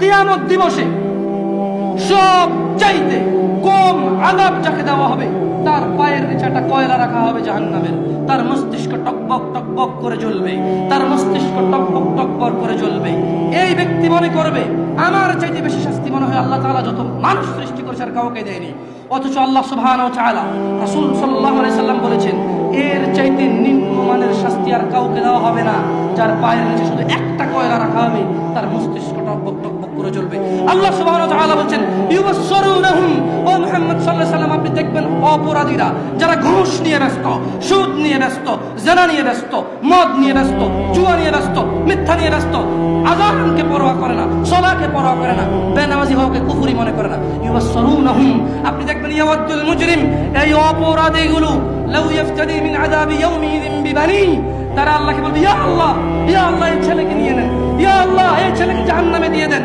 কিয়ামত দিবসে সব চাইতে কম আদাব যাকে দেওয়া হবে, তার পায়ের নিচে একটা কয়লা রাখা হবে জাহান্নামের। তার মস্তিষ্ক টকবক টকবক করে জ্বলবে, তার মস্তিষ্ক টকবক টকবক করে জ্বলবে। এই ব্যক্তি মনে করবে, আমার চাইতে বেশি শাস্তি মনে হয় আল্লাহ তালা যত মানুষ সৃষ্টি করেছে আর কাউকে দেয়নি। অথচ আল্লাহ তাআলা রাসূল আলাইহি সাল্লাম বলেছেন, এর চাইতে নিম্নমানের শাস্তি আর কাউকে দেওয়া হবে না। যার পায়ের নিচে শুধু একটা কয়লা রাখা হবে, তার মস্তিষ্কটা টকবক করে জ্বলবে আল্লাহ ইউবাসসিরুনহুম, ও আপনি দেখবেন অপরাধীরা, যারা ঘুষ নিয়ে ব্যস্ত, সুদ নিয়ে ব্যস্ত নিয়ে ব্যস্ত, মদ নিয়ে ব্যস্ত, জুয়া নিয়ে ব্যস্ত, মিথ্যা নিয়ে ব্যস্ত, আজানকে পরোয়া করে না, সলাকে পরোয়া করে না, বেনামাজি হওয়াকে কুফরি মনে করে না। আপনি দেখবেন ইয়াওয়াদ্দুল মুজরিম, এই অপরাধীগুলো, লাউ মিন আযাবি বিবানি, তারা আল্লাহকে বলবে, ইয়া আল্লাহ ইয়া আল্লাহ, এই ছেলেকে নিয়ে নেন, ইয়া আল্লাহ, এই ছেলেকে জাহান্নামে দিয়ে দেন।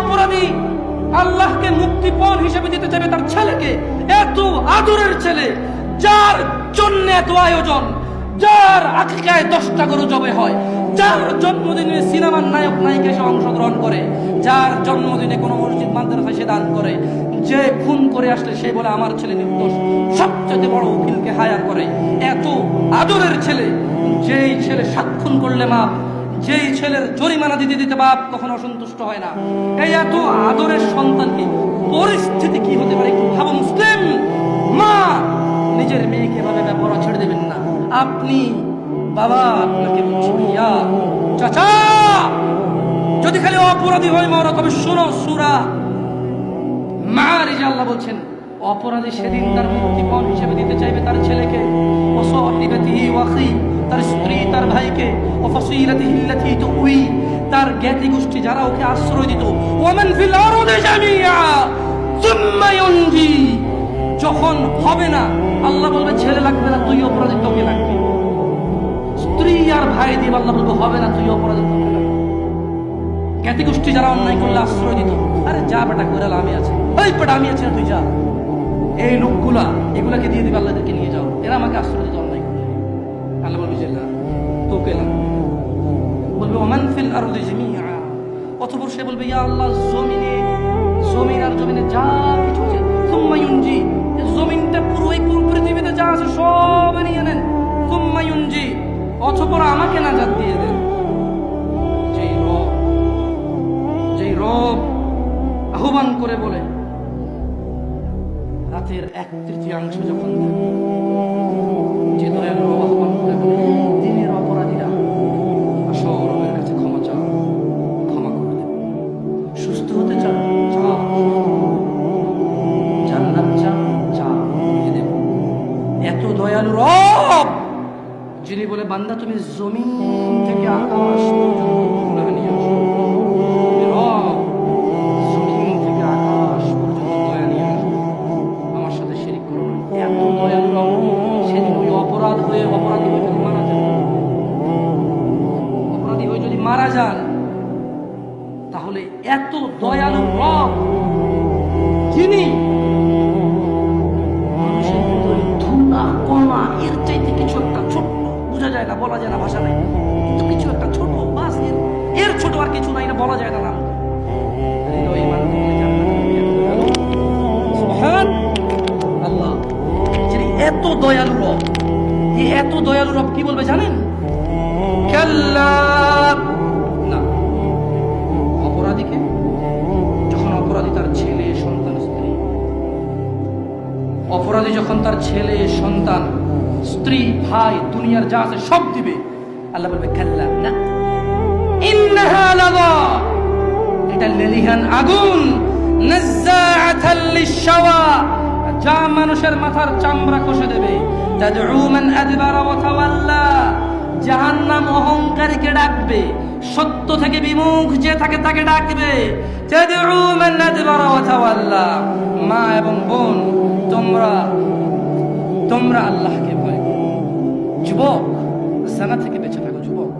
অপরাধী আল্লাহকে মুক্তিপণ হিসেবে দিতে চাইবে তার ছেলেকে, এত আদরের ছেলে, যার জন্য এত আয়োজন, যার আকিকায় দশটা গরু জবে হয়, যার জন্মদিনে সিনেমার নায়ক নায়িকা এসে অংশগ্রহণ করে, যার জন্মদিনে কোনো মসজিদ মাদ্রাসায় সে দান করে, যে খুন করে আসলে সে বলে, আমার ছেলে নির্দোষ। সবচেয়ে বড় উকিলকে হায়ার করে এত আদরের ছেলে, যেই ছেলে সাক্ষণ করলে মাপ যেই ছেলের জরিমানা দিতে দিতে বাপ কখনো অসন্তুষ্ট হয় না। এই এত আদরের সন্তানকে পরিস্থিতি কি হতে পারে একটু ভাবো মুসলিম? মা, নিজের মেয়েকে এভাবে ব্যবহার ছেড়ে দেবেন না। আপনি, বাবা আপনাকে ভাইয়া চাচা! যদি খালি অপরাধী হয় মরা, তবে শোনো, সুরা মারিজা আল্লাহ বলছেন অপরাধী সেদিন তার মুক্তিপণ হিসেবে দিতে চাইবে তার ছেলেকে। তার স্ত্রী, তার ভাইকে। আল্লাতী তার জ্ঞাতি গোষ্ঠী যারা ওকে আশ্রয় দিত। ওমান ফিল যখন হবে না, আল্লাহ বলবে, ছেলে লাগবে না, তুই অপরাধী, তোকে লাগবে। স্ত্রী আর ভাই দিয়ে আল্লাহ বলবে, হবে না, তুই অপরাধী, তোকে জ্ঞাতি গোষ্ঠী যারা অন্যায় করলে আশ্রয় দিত, আরে যা বেটা, করে আমি আছে। ওই বেটা, আমি আছি না, তুই যা। এই লোকগুলা, এগুলাকে দিয়ে দিবে আল্লাহদেরকে নিয়ে যাও। এরা আমাকে আশ্রয় দিত অন্যায় করলে আল্লাহ বলবে যে, না, তোকে না। বলবে, ওমান ফিল জামিআ। অতঃপর সে বলবে, ইয়া আল্লাহ, জমিনে, জমিন আর জমিনে যা কিছু আছে, সুম্মা জমিনটা পুরো এই পুরো পৃথিবীতে যা আছে সব নিয়ে নেন সুম্মা ইউনজি, অতঃপর আমাকে নাজাত দিয়ে দেন। যেই রব যেই রব আহ্বান করে বলে রাতের এক তৃতীয়াংশ যখন যে দয়ালু রব আহ্বান করে, দিনের অপরাধীরা আসো রবের কাছে ক্ষমা চাও ক্ষমা করে দেব সুস্থ হতে চাও চাও জান্নাত চাও দিয়ে দেব এত দয়ালু রব, যিনি বলে, বান্দা, তুমি জমিন থেকে আকাশ নিয়ে আসো। এত দয়ালু রব যিনি ধুলা এর চাইতে কিছু একটা ছোট্ট, বোঝা যায় না, বলা যায় না, ভাষা নাই। কিন্তু কিছু একটা ছোট, বাসের ছোট আর কিছু নাই না অপরাধী যখন তার ছেলে, সন্তান, স্ত্রী, ভাই, দুনিয়ার যা আছে সব দিবে, আল্লাহ বলবে, কাল্লা, না। এটা লেলিহান আগুন। যা মানুষের মাথার চামড়া কষে দেবে। জাহান্নাম অহংকারীকে ডাকবে। সত্য থেকে বিমুখ যে থাকে তাকে ডাকবে। মা এবং বোন, তোমরা তোমরা আল্লাহকে ভয় যুবক, জানা থেকে বেঁচে থাকো, যুবক।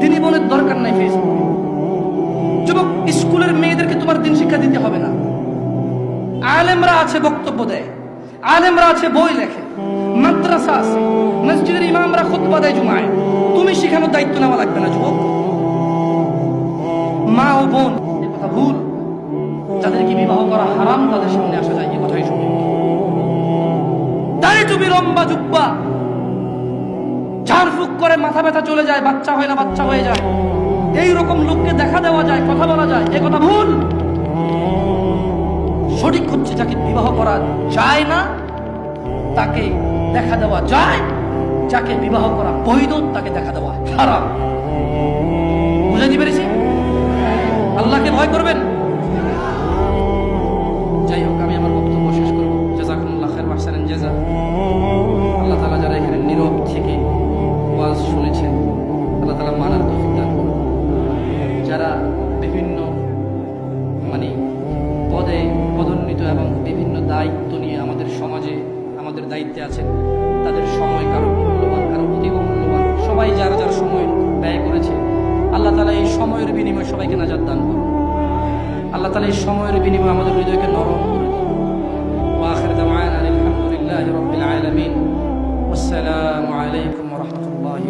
দিনী বোনের দরকার নাই ফেসবুক যুবক, স্কুলের মেয়েদেরকে তোমার দিন শিক্ষা দিতে হবে না। আলেমরা আছে বক্তব্য দেয়। আলেমরা আছে বই লেখে। মাদ্রাসা আছে। মসজিদের ইমামরা খুতবা দেয় জুমায়। তুমি শেখানোর দায়িত্ব নেওয়া লাগবে না, যুবক। মা ও বোন কথা ভুল। যাদেরকে বিবাহ করা হারাম, তাদের সামনে আসা যায়, এ কথাই সঠিক। দাড়ি টুপি, লম্বা জুব্বা ঝাড়ফুক করে মাথা ব্যথা চলে যায়, বাচ্চা হয় না, বাচ্চা হয়ে যায়। এই রকম লোককে দেখা দেওয়া যায়, কথা বলা যায়, এ কথা ভুল। সঠিক হচ্ছে যাকে বিবাহ করা যায় না, তাকে দেখা দেওয়া যায়, যাকে বিবাহ করা বৈধ, তাকে দেখা দেওয়া হারাম। বুঝাইতে পেরেছি? আল্লাহকে ভয় করবেন? যাই হোক, আমি আমার বক্তব্য শেষ করব। জাজাকুমুল্লাহ খায়ের মাহসানেন আল্লাহ তালা যারা এখানে নীরব থেকে ওয়াজ শুনেছেন, আল্লাহ তালা মানার তৌফিক দান যারা বিভিন্ন মানে পদে পদোন্নীত এবং বিভিন্ন দায়িত্ব নিয়ে আমাদের সমাজে আমাদের দায়িত্বে আছেন, তাদের সময় কারও মূল্যবান, কারও অধিক মূল্যবান। সবাই যারা যার সময় আল্লাহ তালা এই সময়ের বিনিময়ে সবাইকে নাজার দান করুন। আল্লাহ তালা এই সময়ের বিনিময়ে আমাদের হৃদয়কে নরম করে দেন। আলহামদুলিল্লাহ আসসালামু আলাইকুম রহমতুল্লাহ